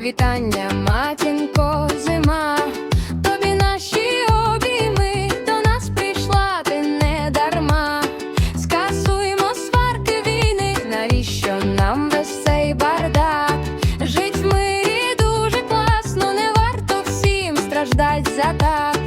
вітання, матінко, зима, тобі наші обійми, до нас прийшла ти не дарма, скасуємо сварки війни, навіщо нам весь цей бардак? Жить в дуже класно, не варто всім страждать за так.